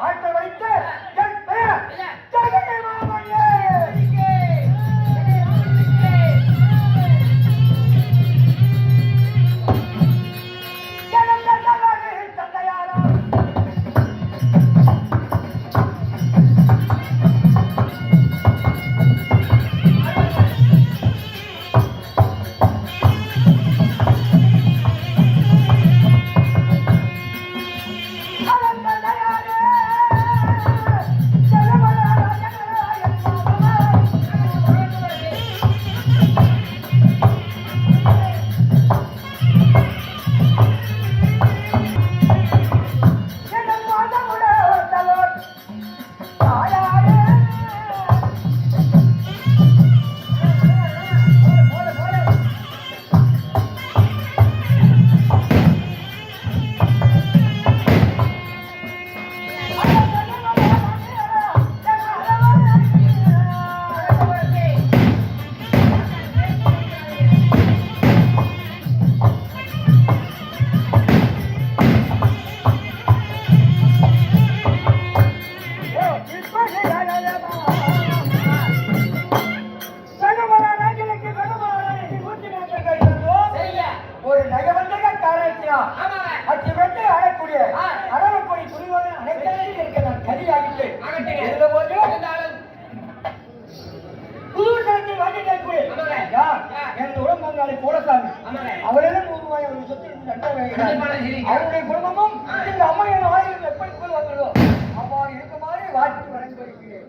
ஆட்கள் வைத்து என் பெயர் ஜெகதே எனது உடம்பங்காளி கோலசாமி அவரிடம் நூறு ரூபாய் ஒரு சொத்து அவருடைய குடும்பமும் இந்த அம்மையின் ஆயுள் எப்படி கொள்வார்களோ அவ்வாறு இருக்குமாறு வாழ்த்து வழங்கி வருகிறேன்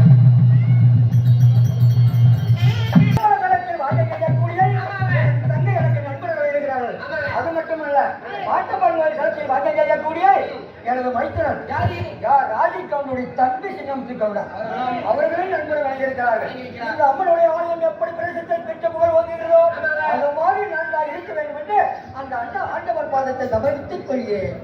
அது மட்டுமல்ல பாட்டமல்வாய் களத்தில் வாங்க கேட்கக்கூடிய எனது மைத்திரன் யார்? ராஜி கவுண்டருடைய தம்பி சின்னம் கவுடா அவர்களும் நண்பர் வழங்கியிருக்கிறார்கள். இந்த அம்மனுடைய ஆலயம் எப்படி பிரசித்தை பெற்ற புகழ் ஓங்குகிறதோ அது மாதிரி நான் இருக்க வேண்டும் என்று அந்த அண்ணா ஆண்டவர் பாதத்தை சமர்ப்பித்துக் கொள்கிறேன்.